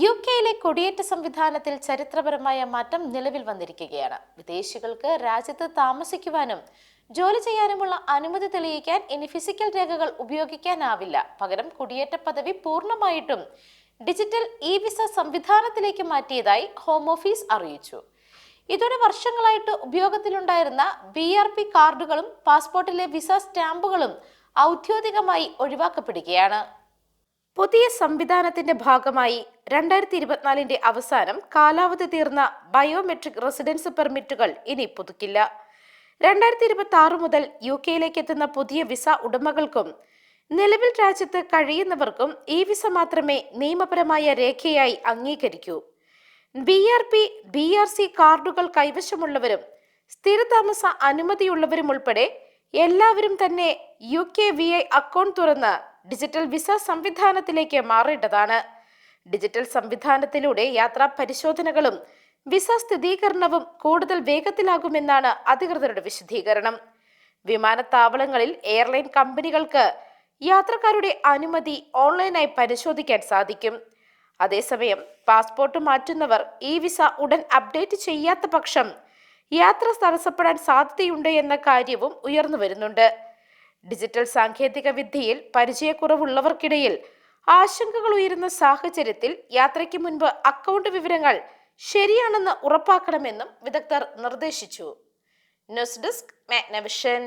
U കെയിലെ കുടിയേറ്റ സംവിധാനത്തിൽ ചരിത്രപരമായ മാറ്റം നിലവിൽ വന്നിരിക്കുകയാണ്. വിദേശികൾക്ക് രാജ്യത്ത് താമസിക്കുവാനും ജോലി ചെയ്യാനുമുള്ള അനുമതി തെളിയിക്കാൻ ഇനി ഫിസിക്കൽ രേഖകൾ ഉപയോഗിക്കാനാവില്ല. പകരം കുടിയേറ്റ പദവി പൂർണമായിട്ടും ഡിജിറ്റൽ ഇ വിസ സംവിധാനത്തിലേക്ക് മാറ്റിയതായി ഹോം ഓഫീസ് അറിയിച്ചു. ഇതോടെ വർഷങ്ങളായിട്ട് ഉപയോഗത്തിലുണ്ടായിരുന്ന ബി ആർ പി കാർഡുകളും പാസ്പോർട്ടിലെ വിസ സ്റ്റാമ്പുകളും ഔദ്യോഗികമായി ഒഴിവാക്കപ്പെടുകയാണ്. പുതിയ സംവിധാനത്തിന്റെ ഭാഗമായി രണ്ടായിരത്തി ഇരുപത്തിനാലിന്റെ അവസാനം കാലാവധി തീർന്ന ബയോമെട്രിക് റെസിഡൻസ് പെർമിറ്റുകൾ ഇനി പുതുക്കില്ല. രണ്ടായിരത്തി ഇരുപത്തി ആറ് മുതൽ യു കെയിലേക്ക് എത്തുന്ന പുതിയ വിസ ഉടമകൾക്കും നിലവിൽ രാജ്യത്ത് കഴിയുന്നവർക്കും ഈ വിസ മാത്രമേ നിയമപരമായ രേഖയായി അംഗീകരിക്കൂ. B R P B R C കാർഡുകൾ കൈവശമുള്ളവരും സ്ഥിരതാമസ അനുമതിയുള്ളവരും ഉൾപ്പെടെ എല്ലാവരും തന്നെ U K V I account തുറന്ന് ഡിജിറ്റൽ വിസ സംവിധാനത്തിലേക്ക് മാറേണ്ടതാണ്. ഡിജിറ്റൽ സംവിധാനത്തിലൂടെ യാത്രാ പരിശോധനകളും വിസ സ്ഥിരീകരണവും കൂടുതൽ വേഗത്തിലാകുമെന്നാണ് അധികൃതരുടെ വിശദീകരണം. വിമാനത്താവളങ്ങളിൽ എയർലൈൻ കമ്പനികൾക്ക് യാത്രക്കാരുടെ അനുമതി ഓൺലൈനായി പരിശോധിക്കാൻ സാധിക്കും. അതേസമയം പാസ്പോർട്ട് മാറ്റുന്നവർ ഈ വിസ ഉടൻ അപ്ഡേറ്റ് ചെയ്യാത്ത പക്ഷം യാത്ര തടസ്സപ്പെടാൻ സാധ്യതയുണ്ട് എന്ന കാര്യവും ഉയർന്നു വരുന്നുണ്ട്. ഡിജിറ്റൽ സാങ്കേതിക വിദ്യയിൽ പരിചയക്കുറവുള്ളവർക്കിടയിൽ ആശങ്കകൾ ഉയരുന്ന സാഹചര്യത്തിൽ യാത്രയ്ക്ക് മുൻപ് അക്കൗണ്ട് വിവരങ്ങൾ ശരിയാണെന്ന് ഉറപ്പാക്കണമെന്നും വിദഗ്ധർ നിർദ്ദേശിച്ചു. News desk Magnavision.